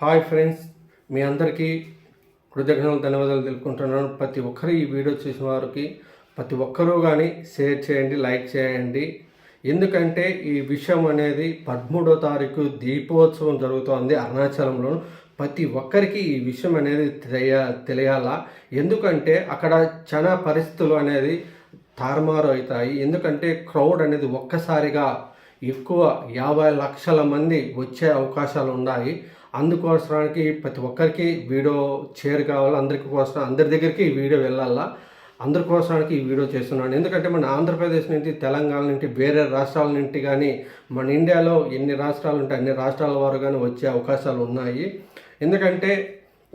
Hi friends మీ అందరికీ కృతజ్ఞతలు ధన్యవాదాలు తెలుపుకుంటున్నాను. ప్రతి ఒక్కరు ఈ వీడియో చూసిన వారికి ప్రతి ఒక్కరూ కానీ షేర్ చేయండి లైక్ చేయండి. ఎందుకంటే ఈ విషయం అనేది పదమూడో తారీఖు దీపోత్సవం జరుగుతోంది అరుణాచలంలో ప్రతి ఒక్కరికి ఈ విషయం అనేది తెలియ తెలియాలా? ఎందుకంటే అక్కడ చాలా పరిస్థితులు అనేది తారుమారు అవుతాయి ఎందుకంటే క్రౌడ్ అనేది ఒక్కసారిగా ఎక్కువ యాభై లక్షల మంది వచ్చే అవకాశాలు ఉన్నాయి. అందుకోసడానికి ప్రతి ఒక్కరికి వీడియో షేర్ కావాలి అందరికి కోసం అందరి దగ్గరికి ఈ వీడియో వెళ్ళాలా? అందరి కోసానికి ఈ వీడియో చేస్తున్నాను. ఎందుకంటే మన ఆంధ్రప్రదేశ్ నుంచి తెలంగాణ నుండి వేరే రాష్ట్రాల నుండి కానీ మన ఇండియాలో ఎన్ని రాష్ట్రాలు ఉంటే అన్ని రాష్ట్రాల వారు కానీ వచ్చే అవకాశాలు ఉన్నాయి. ఎందుకంటే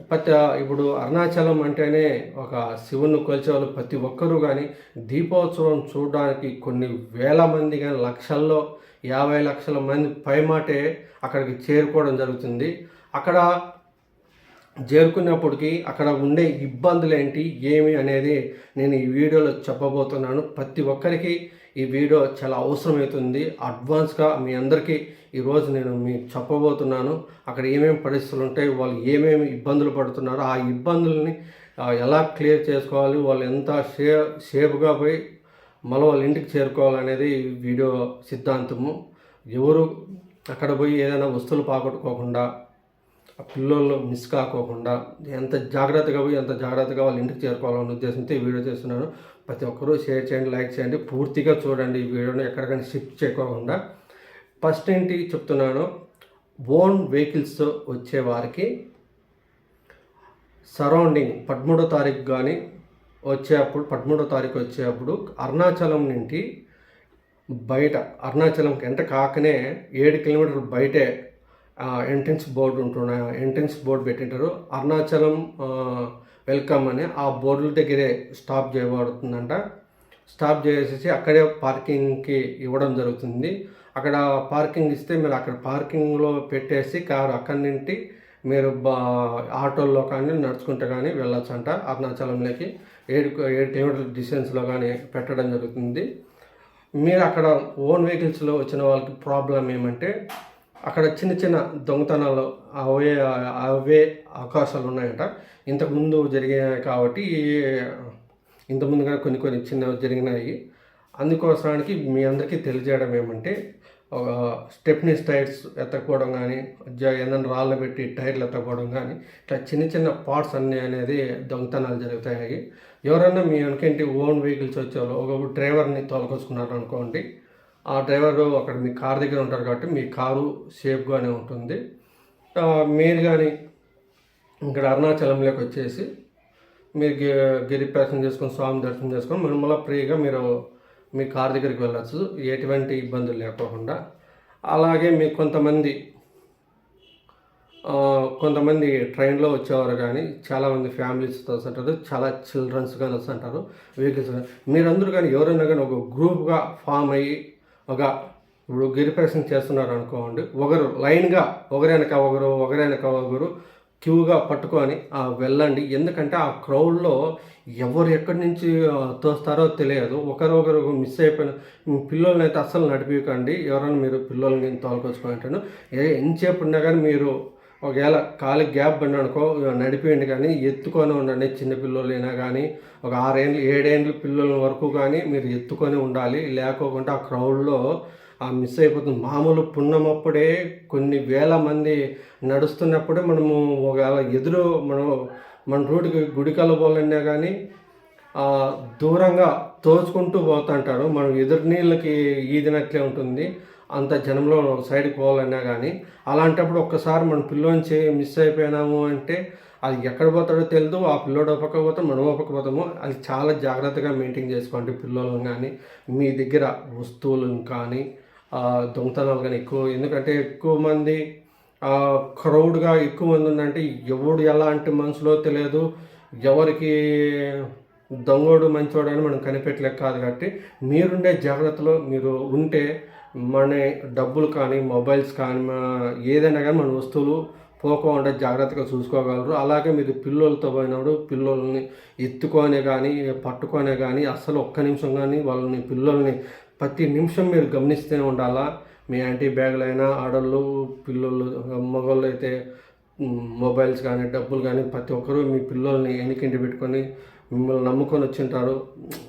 ప్రతి ఇప్పుడు అరుణాచలం అంటేనే ఒక శివుని కొలిచే వాళ్ళు ప్రతి ఒక్కరూ కానీ దీపోత్సవం చూడడానికి కొన్ని వేల మంది కానీ లక్షల్లో యాభై లక్షల మంది పైమాటే అక్కడికి చేరుకోవడం జరుగుతుంది. అక్కడ చేరుకున్నప్పటికీ అక్కడ ఉండే ఇబ్బందులు ఏంటి ఏమి అనేది నేను ఈ వీడియోలో చెప్పబోతున్నాను. ప్రతి ఒక్కరికి ఈ వీడియో చాలా అవసరమవుతుంది. అడ్వాన్స్గా మీ అందరికీ ఈరోజు నేను మీకు చెప్పబోతున్నాను. అక్కడ ఏమేమి పరిస్థితులు ఉంటాయి వాళ్ళు ఏమేమి ఇబ్బందులు పడుతున్నారో ఆ ఇబ్బందుల్ని ఎలా క్లియర్ చేసుకోవాలి వాళ్ళు ఎంత షే సేఫ్గా పోయి మళ్ళీ వాళ్ళ ఇంటికి చేరుకోవాలనేది వీడియో సిద్ధాంతము. ఎవరు అక్కడ పోయి ఏదైనా వస్తువులు పాగొట్టుకోకుండా ఆ పిల్లలు మిస్ కాకోకుండా ఎంత జాగ్రత్తగా పోయి ఎంత జాగ్రత్తగా వాళ్ళ ఇంటికి చేరుకోవాలనే ఉద్దేశంతో ఈ వీడియో చేస్తున్నాను. ప్రతి ఒక్కరూ షేర్ చేయండి లైక్ చేయండి. పూర్తిగా చూడండి ఈ వీడియోని ఎక్కడికైనా షిఫ్ట్ చేయకోకుండా. ఫస్ట్ ఏంటి చెప్తున్నాను ఓన్ వెహికల్స్ వచ్చే వారికి సరౌండింగ్ పదమూడో తారీఖు కానీ వచ్చేప్పుడు పదమూడో తారీఖు వచ్చేప్పుడు అరుణాచలం నుండి బయట అరుణాచలంకి ఎంత కాకనే ఏడు కిలోమీటర్లు బయటే ఎంట్రన్స్ బోర్డు ఉంటున్న ఎంట్రన్స్ బోర్డు పెట్టింటారు. అరుణాచలం వెల్కమ్ అని ఆ బోర్డుల దగ్గరే స్టాప్ చేయబడుతుందంట. స్టాప్ చేసేసి అక్కడే పార్కింగ్కి ఇవ్వడం జరుగుతుంది. అక్కడ పార్కింగ్ ఇస్తే మీరు అక్కడ పార్కింగ్లో పెట్టేసి కారు అక్కడి నుండి మీరు బా ఆటోల్లో కానీ నడుచుకుంటూ కానీ వెళ్ళొచ్చు అంట అరుణాచలంలోకి. ఏడు ఏడు కిలోమీటర్ల డిస్టెన్స్లో కానీ పెట్టడం జరుగుతుంది. మీరు అక్కడ ఓన్ వెహికల్స్లో వచ్చిన వాళ్ళకి ప్రాబ్లం ఏమంటే అక్కడ చిన్న చిన్న దొంగతనాలు అవే అవే అవకాశాలు ఉన్నాయంట ఇంతకుముందు జరిగాయి కాబట్టి ఇంతకుముందుగా కొన్ని కొన్ని చిన్నవి జరిగినాయి. అందుకోసానికి మీ అందరికీ తెలియజేయడం ఏమంటే ఒక స్టెప్నీ టైర్స్ ఎత్తకపోవడం కానీ జ ఏదైనా రాళ్ళు పెట్టి టైర్లు ఎత్తకపోవడం కానీ ఇట్లా చిన్న చిన్న పార్ట్స్ అన్నీ అనేది దొంగతనాలు జరుగుతాయి. ఎవరన్నా మీ వెనకేంటి ఓన్ వెహికల్స్ వచ్చేవాళ్ళు ఒక డ్రైవర్ని తోలుకొచ్చుకున్నారు అనుకోండి ఆ డ్రైవర్ అక్కడ మీ కార్ దగ్గర ఉంటారు కాబట్టి మీ కారు సేఫ్గానే ఉంటుంది. మీరు కానీ ఇక్కడ అరుణాచలంలోకి వచ్చేసి మీరు గి- గిరి ప్రదర్శన చేసుకొని స్వామి దర్శనం చేసుకొని మీరు మళ్ళీ ఫ్రీగా మీరు మీ కార్ దగ్గరికి వెళ్ళచ్చు. ఎటువంటి ఇబ్బందులు లేకోకుండా. అలాగే మీకు కొంతమంది కొంతమంది ట్రైన్లో వచ్చేవారు కానీ చాలామంది ఫ్యామిలీస్తో వస్తుంటారు. చాలా చిల్డ్రన్స్ కానీ వస్తుంటారు. వెహికల్స్ కానీ మీరందరూ కానీ ఎవరైనా కానీ ఒక గ్రూప్గా ఫామ్ అయ్యి ఒక ఇప్పుడు గిరిప్రదర్శన చేస్తున్నారు అనుకోండి ఒకరు లైన్గా ఒకరైనక ఒకరు ఒకరైనక ఒకరు క్యూగా పట్టుకొని వెళ్ళండి. ఎందుకంటే ఆ క్రౌడ్లో ఎవరు ఎక్కడి నుంచి తోస్తారో తెలియదు. ఒకరు ఒకరు మిస్ అయిపోయిన పిల్లల్ని అయితే అస్సలు నడిపించకండి ఎవరైనా మీరు పిల్లల్ని తోలుకొచ్చుకుంటాను ఏ ఎంతసేపు ఉన్నా కానీ మీరు ఒకవేళ కాలి గ్యాప్ ఉండి అనుకో నడిపేయండి కానీ ఎత్తుకొని ఉండండి చిన్నపిల్లలైనా కానీ ఒక ఆరేళ్ళు ఏడేళ్ళు పిల్లల వరకు కానీ మీరు ఎత్తుకొని ఉండాలి. లేకోకుండా ఆ క్రౌడ్లో ఆ మిస్ అయిపోతుంది. మామూలు పున్నమప్పుడే కొన్ని వేల మంది నడుస్తున్నప్పుడే మనము ఒకవేళ ఎదురు మనం మన రూట్కి గుడికల పోవాలన్నా కానీ దూరంగా తోచుకుంటూ పోతుంటాడు మనం ఎదురు నీళ్ళకి ఈదినట్లే ఉంటుంది. అంత జనంలో ఒక సైడ్కి పోవాలన్నా కానీ అలాంటప్పుడు ఒక్కసారి మన పిల్లోంచి మిస్ అయిపోయినాము అంటే అది ఎక్కడ పోతాడో తెలియదు ఆ పిల్లోడు ఒక పక్క పోతాం మనం ఒక పక్క పోతాము. అది చాలా జాగ్రత్తగా మెయింటైన్ చేసుకోండి పిల్లలను కానీ మీ దగ్గర వస్తువులను కానీ ఆ, దొంగతనాలు కానీ ఎక్కువ ఎందుకంటే ఎక్కువ మంది క్రౌడ్గా ఎక్కువ మంది ఉందంటే ఎవడు ఎలాంటి మనసులో తెలియదు. ఎవరికి దొంగోడు మంచోడు అని మనం కనిపెట్టలేక కాదు కాబట్టి మీరుండే జాగ్రత్తలో మీరు ఉంటే మన డబ్బులు కానీ మొబైల్స్ కానీ ఏదైనా కానీ మన వస్తువులు పోకుండా జాగ్రత్తగా చూసుకోగలరు. అలాగే మీరు పిల్లలతో పోయినప్పుడు పిల్లల్ని ఎత్తుకొని కానీ పట్టుకొని కానీ అస్సలు ఒక్క నిమిషం కానీ వాళ్ళని పిల్లల్ని ప్రతి నిమిషం మీరు గమనిస్తూనే ఉండాలా? మీ యాంటీ బ్యాగులైనా ఆడళ్ళు పిల్లలు మగవాళ్ళు అయితే మొబైల్స్ కానీ డబ్బులు కానీ ప్రతి ఒక్కరూ మీ పిల్లల్ని ఎన్నికింటి పెట్టుకొని మిమ్మల్ని నమ్ముకొని వచ్చింటారు.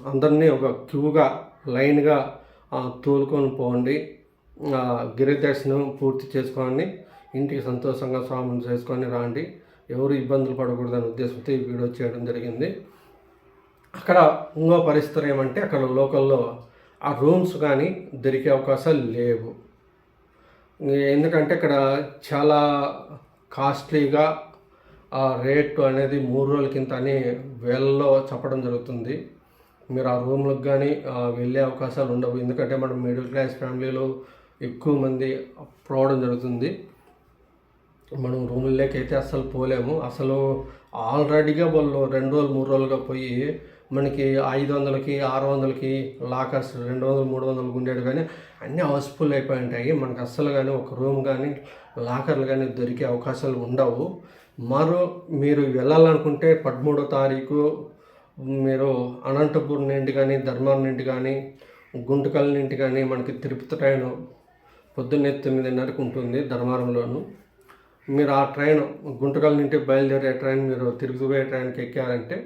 అందరినీ ఒక క్యూగా లైన్గా తోలుకొని పోండి. గిరిదర్శనం పూర్తి చేసుకోండి. ఇంటికి సంతోషంగా స్వామిని చేసుకొని రాండి. ఎవరు ఇబ్బందులు పడకూడదనే ఉద్దేశంతో ఈ వీడియో చేయడం జరిగింది. అక్కడ ఇంకో పరిస్థితి ఏమంటే అక్కడ లోకల్లో ఆ రూమ్స్ కానీ దొరికే అవకాశాలు లేవు. ఎందుకంటే ఇక్కడ చాలా కాస్ట్లీగా ఆ రేటు అనేది మూడు రోజుల కింద అని వేలలో చెప్పడం జరుగుతుంది. మీరు ఆ రూమ్లకు కానీ వెళ్ళే అవకాశాలు ఉండవు. ఎందుకంటే మనం మిడిల్ క్లాస్ ఫ్యామిలీలో ఎక్కువ మంది పోవడం జరుగుతుంది. మనం రూముల్లోకి అయితే అస్సలు పోలేము. అసలు ఆల్రెడీగా వాళ్ళు రెండు రోజులు మూడు రోజులుగా పోయి మనకి ఐదు వందలకి ఆరు వందలకి లాకర్స్ రెండు వందలు మూడు వందలు ఉండేవి. కానీ అన్నీ హౌస్ఫుల్ అయిపోయి ఉంటాయి. మనకు అస్సలు కానీ ఒక రూమ్ కానీ లాకర్లు కానీ దొరికే అవకాశాలు ఉండవు. మరో మీరు వెళ్ళాలనుకుంటే పదమూడో తారీఖు మీరు అనంతపూర్ నుండి కానీ ధర్మారం నుండి కానీ గుంటకల్ నుండి కానీ మనకి తిరుపతి ట్రైన్ పొద్దున్నే తొమ్మిదిన్నరకు ఉంటుంది ధర్మారంలోను. మీరు ఆ ట్రైన్ గుంటకల్ నుండి బయలుదేరే ట్రైన్ మీరు తిరుపతి పోయే ట్రైన్కి ఎక్కారంటే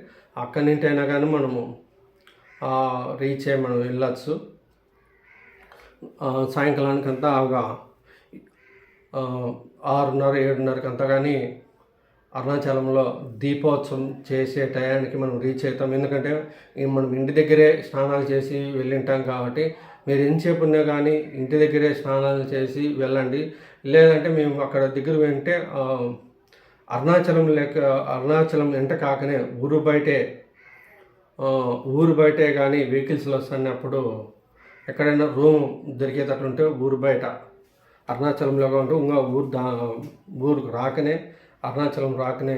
అక్కడి నుండి అయినా కానీ మనము రీచ్ అయ్యి మనం వెళ్ళచ్చు. సాయంకాలానికంతా సాయంకాలానికి అంతా ఒక ఆరున్నర ఏడున్నరకి అంతా కానీ అరుణాచలంలో దీపోత్సవం చేసే టయానికి మనం రీచ్ అవుతాం. ఎందుకంటే మనం ఇంటి దగ్గరే స్నానాలు చేసి వెళ్ళింటాం కాబట్టి మీరు ఎంతసేపు ఉన్నా కానీ ఇంటి దగ్గరే స్నానాలు చేసి వెళ్ళండి. లేదంటే మేము అక్కడ దగ్గర వెంటే అరుణాచలం లేక అరుణాచలం వెంట కాకనే ఊరు బయటే ఊరు బయటే కానీ వెహికల్స్లో వస్తున్నప్పుడు ఎక్కడైనా రూమ్ దొరికేటట్లుంటే ఊరు బయట అరుణాచలంలో ఉంటూ ఇంకా ఊరు దా ఊరుకు రాకనే అరుణాచలం రాకనే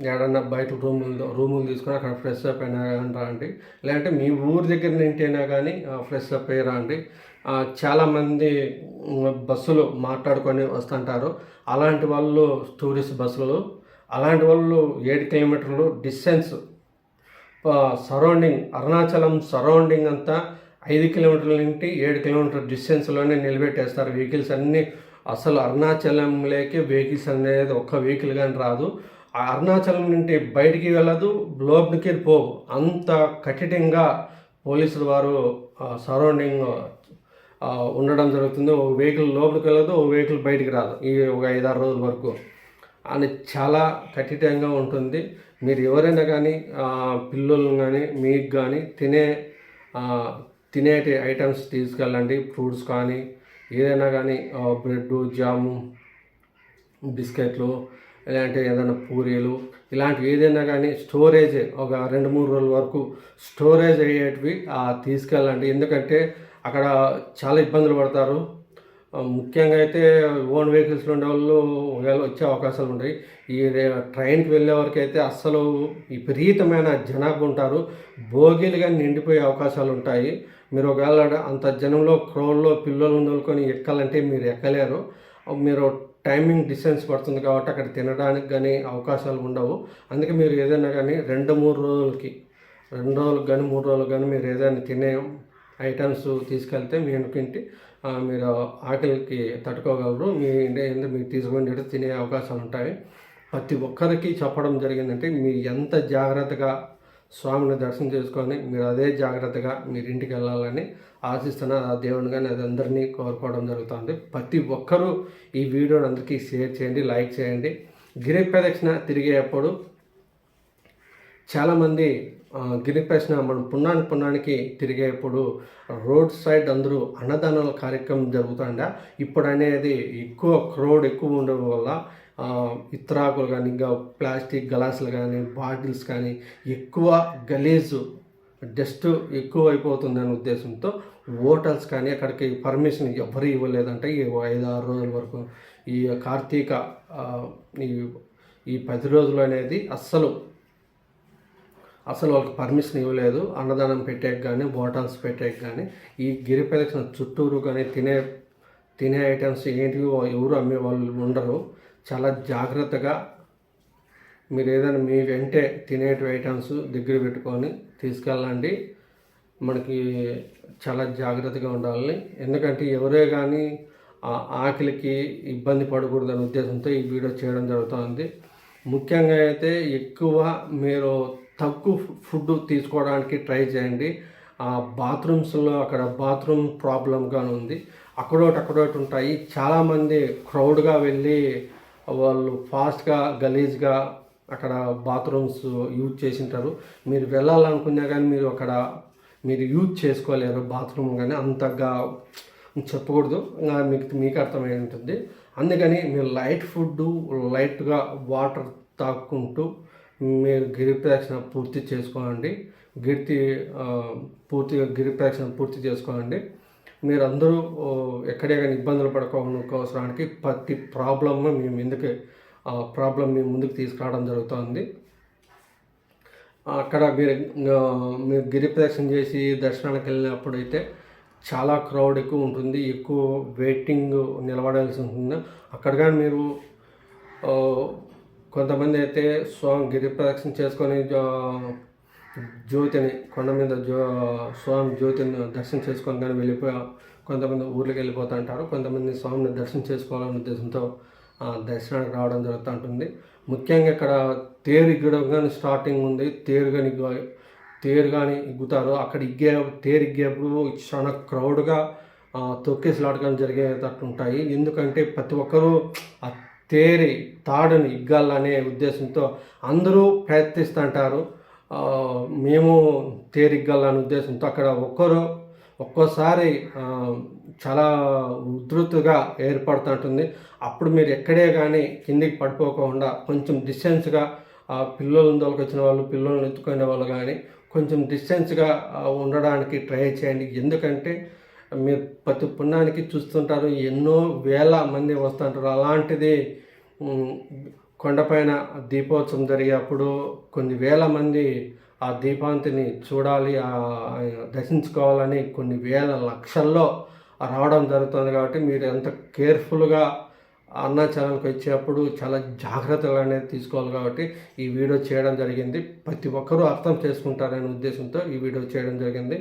ఏడన్నా బయట రూములు రూములు తీసుకొని అక్కడ ఫ్రెష్ అప్ అయినా కానీ రాండి. లేదంటే మీ ఊరి దగ్గర నుంచి అయినా కానీ ఫ్రెష్ అప్ అయ్యి రాండి. చాలామంది బస్సులు మాట్లాడుకొని వస్తుంటారు. అలాంటి వాళ్ళు టూరిస్ట్ బస్సులు అలాంటి వాళ్ళు ఏడు కిలోమీటర్లు డిస్టెన్స్ సరౌండింగ్ అరుణాచలం సరౌండింగ్ అంతా ఐదు కిలోమీటర్ల నుండి ఏడు కిలోమీటర్ డిస్టెన్స్లోనే నిలబెట్టేస్తారు. వెహికల్స్ అన్నీ అసలు అరుణాచలంలోకి వెహికల్స్ అనేది ఒక్క వెహికల్ కానీ రాదు. ఆ అరుణాచలం నుండి బయటికి వెళ్ళదు లోపలికి పోవు అంత కఠినంగా పోలీసులు వారు సరౌండింగ్ ఉండడం జరుగుతుంది. ఒక వెహికల్ లోపలికి వెళ్ళదు ఒక వెహికల్ బయటికి రాదు ఈ ఒక ఐదారు రోజుల వరకు. అని చాలా కఠినంగా ఉంటుంది. మీరు ఎవరైనా కానీ పిల్లలు కానీ మీకు కానీ తినే తినేటి ఐటమ్స్ తీసుకెళ్ళండి ఫ్రూట్స్ కానీ ఏదైనా కానీ బ్రెడ్ జాము బిస్కెట్లు ఇలాంటి ఏదైనా పూరీలు ఇలాంటివి ఏదైనా కానీ స్టోరేజ్ ఒక రెండు మూడు రోజుల వరకు స్టోరేజ్ అయ్యేటివి తీసుకెళ్ళండి. ఎందుకంటే అక్కడ చాలా ఇబ్బందులు పడతారు. ముఖ్యంగా అయితే ఓన్ వెహికల్స్లో ఉండే వాళ్ళు ఒకవేళ వచ్చే అవకాశాలు ఉంటాయి. ఈ రే- ట్రైన్కి వెళ్ళే వరకు అయితే అస్సలు విపరీతమైన జనాభా ఉంటారు. భోగిలుగా నిండిపోయే అవకాశాలు ఉంటాయి. మీరు ఒకవేళ అంత జనంలో క్రౌడ్లో పిల్లలు వదులుకొని ఎక్కాలంటే మీరు ఎక్కలేరు. మీరు టైమింగ్ డిస్టెన్స్ పడుతుంది కాబట్టి అక్కడ తినడానికి కానీ అవకాశాలు ఉండవు. అందుకే మీరు ఏదైనా కానీ రెండు మూడు రోజులకి రెండు రోజులకు కానీ మూడు రోజులకు కానీ మీరు ఏదైనా తినే ఐటమ్స్ తీసుకెళ్తే మీ ఇంటి మీరు ఆకలికి తట్టుకోగలరు. మీ ఇంటి మీరు తీసుకొని తినే అవకాశాలు ఉంటాయి. ప్రతి ఒక్కరికి చెప్పడం జరిగిందంటే మీరు ఎంత జాగ్రత్తగా స్వామిని దర్శనం చేసుకొని మీరు అదే జాగ్రత్తగా మీరు ఇంటికి వెళ్ళాలని ఆశిస్తున్న ఆ దేవుని కానీ అది అందరినీ కోరుకోవడం జరుగుతుంది. ప్రతి ఒక్కరూ ఈ వీడియోని అందరికీ షేర్ చేయండి లైక్ చేయండి. గిరి ప్రదక్షిణ తిరిగేటప్పుడు చాలామంది గిరి ప్రశ్న మనం పున్నానికి పున్నానికి తిరిగేప్పుడు రోడ్ సైడ్ అందరూ అన్నదానాల కార్యక్రమం జరుగుతుండ ఇప్పుడు అనేది ఎక్కువ క్రౌడ్ ఎక్కువ ఉండడం వల్ల ఇత్రాకులు కానీ ఇంకా ప్లాస్టిక్ గ్లాసులు కానీ బాటిల్స్ కానీ ఎక్కువ గలీజు డస్ట్ ఎక్కువ అయిపోతుంది అనే ఉద్దేశంతో హోటల్స్ కానీ అక్కడికి పర్మిషన్ ఎవరు ఇవ్వలేదంటే. ఈ ఐదు ఆరు రోజుల వరకు ఈ కార్తీక ఈ ఈ పది రోజులు అనేది అస్సలు అసలు వాళ్ళకి పర్మిషన్ ఇవ్వలేదు. అన్నదానం పెట్టేకి కానీ బాటల్స్ పెట్టేకి కానీ ఈ గిరి ప్రదక్షిణ చుట్టూరు కానీ తినే తినే ఐటమ్స్ ఏంటివి ఎవరు అమ్మే వాళ్ళు ఉండరు. చాలా జాగ్రత్తగా మీరు ఏదైనా మీ వెంటే తినేటి ఐటమ్స్ దగ్గర పెట్టుకొని తీసుకెళ్ళండి. మనకి చాలా జాగ్రత్తగా ఉండాలి ఎందుకంటే ఎవరే కానీ ఆ ఆకలికి ఇబ్బంది పడకూడదనే ఉద్దేశంతో ఈ వీడియో చేయడం జరుగుతుంది. ముఖ్యంగా అయితే ఎక్కువ మీరు తక్కువ ఫుడ్ తీసుకోవడానికి ట్రై చేయండి. ఆ బాత్రూమ్స్లో అక్కడ బాత్రూమ్ ప్రాబ్లంగా ఉంది. అక్కడోటి అక్కడోటి ఉంటాయి. చాలామంది క్రౌడ్గా వెళ్ళి వాళ్ళు ఫాస్ట్గా గలీజ్గా అక్కడ బాత్రూమ్స్ యూజ్ చేసింటారు. మీరు వెళ్ళాలనుకున్నా కానీ మీరు అక్కడ మీరు యూజ్ చేసుకోలేరు బాత్రూమ్ కానీ అంతగా చెప్పకూడదు. మీకు మీకు అర్థమై ఉంటుంది. అందుకని మీరు లైట్ ఫుడ్ లైట్గా వాటర్ తాక్కుంటూ మీరు గిరి ప్రదక్షిణ పూర్తి చేసుకోండి. గిర్తి పూర్తిగా గిరి ప్రదక్షిణ పూర్తి చేసుకోండి. మీరందరూ అందరూ ఎక్కడే కానీ ఇబ్బందులు పడుకోవడానికి ప్రతి ప్రాబ్లమ్ మేము ముందుకు ప్రాబ్లం మీ ముందుకు తీసుకురావడం జరుగుతుంది. అక్కడ మీరు మీరు గిరి ప్రదక్షిణ చేసి దర్శనానికి వెళ్ళినప్పుడు అయితే చాలా క్రౌడ్ ఎక్కువ ఉంటుంది. ఎక్కువ వెయిటింగ్ నిలబడాల్సి ఉంటుంది. అక్కడ కానీ మీరు కొంతమంది అయితే స్వామి గిరి ప్రదక్షిణ చేసుకొని జో- జ్యోతిని కొండ మీద జ్యో స్వామి జ్యోతిని దర్శనం చేసుకొని కానీ వెళ్ళిపోయి కొంతమంది ఊర్లోకి వెళ్ళిపోతూ ఉంటారు కొంతమంది స్వామిని దర్శనం చేసుకోవాలనే ఉద్దేశంతో దర్శనానికి రావడం జరుగుతూ ఉంటుంది. ముఖ్యంగా ఇక్కడ తేరు ఇగ్గడం కానీ స్టార్టింగ్ ఉంది. తేరు కానీ తేరు కానీ ఇగ్గుతారు. అక్కడ ఇగ్గే తేరు ఇగ్గేప్పుడు చాలా క్రౌడ్గా తొక్కేసిలాడకం జరిగేటట్టు ఉంటాయి ఎందుకంటే ప్రతి ఒక్కరూ ఆ తేరి తాడుని ఇగ్గాలనే ఉద్దేశంతో అందరూ ప్రయత్నిస్తుంటారు. మేము తేరిగ్గాలనే ఉద్దేశంతో అక్కడ ఒక్కరు ఒక్కోసారి చాలా ఉధృతిగా ఏర్పడుతుంటుంది. అప్పుడు మీరు ఎక్కడే కానీ కిందికి పడిపోకుండా కొంచెం డిస్టెన్స్గా ఆ పిల్లలను తోలుకొచ్చిన వాళ్ళు పిల్లల్ని ఎత్తుకునే వాళ్ళు కానీ కొంచెం డిస్టెన్స్గా ఉండడానికి ట్రై చేయండి. ఎందుకంటే మీరు ప్రతి పుణ్యానికి చూస్తుంటారు. ఎన్నో వేల మంది వస్తుంటారు. అలాంటిది కొండపైన దీపోత్సవం జరిగేప్పుడు కొన్ని వేల మంది ఆ దీపాంతిని చూడాలి దర్శించుకోవాలని కొన్ని వేల లక్షల్లో రావడం జరుగుతుంది కాబట్టి మీరు ఎంత కేర్ఫుల్గా అరుణాచలానికి వచ్చేటప్పుడు చాలా జాగ్రత్తలు అనేది తీసుకోవాలి కాబట్టి ఈ వీడియో చేయడం జరిగింది. ప్రతి ఒక్కరూ అర్థం చేసుకుంటారనే ఉద్దేశంతో ఈ వీడియో చేయడం జరిగింది.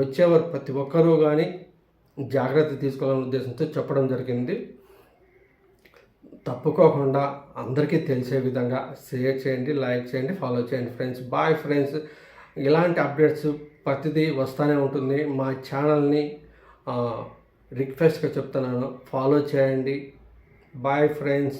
వచ్చేవారు ప్రతి ఒక్కరూ కానీ జాగ్రత్త తీసుకోవాలనే ఉద్దేశంతో చెప్పడం జరిగింది. తప్పుకోకుండా అందరికీ తెలిసే విధంగా షేర్ చేయండి లైక్ చేయండి ఫాలో చేయండి ఫ్రెండ్స్. Bye friends. ఇలాంటి అప్డేట్స్ ప్రతిదీ వస్తూనే ఉంటుంది. మా ఛానల్ని రిక్వెస్ట్గా చెప్తున్నాను. ఫాలో చేయండి. Bye friends.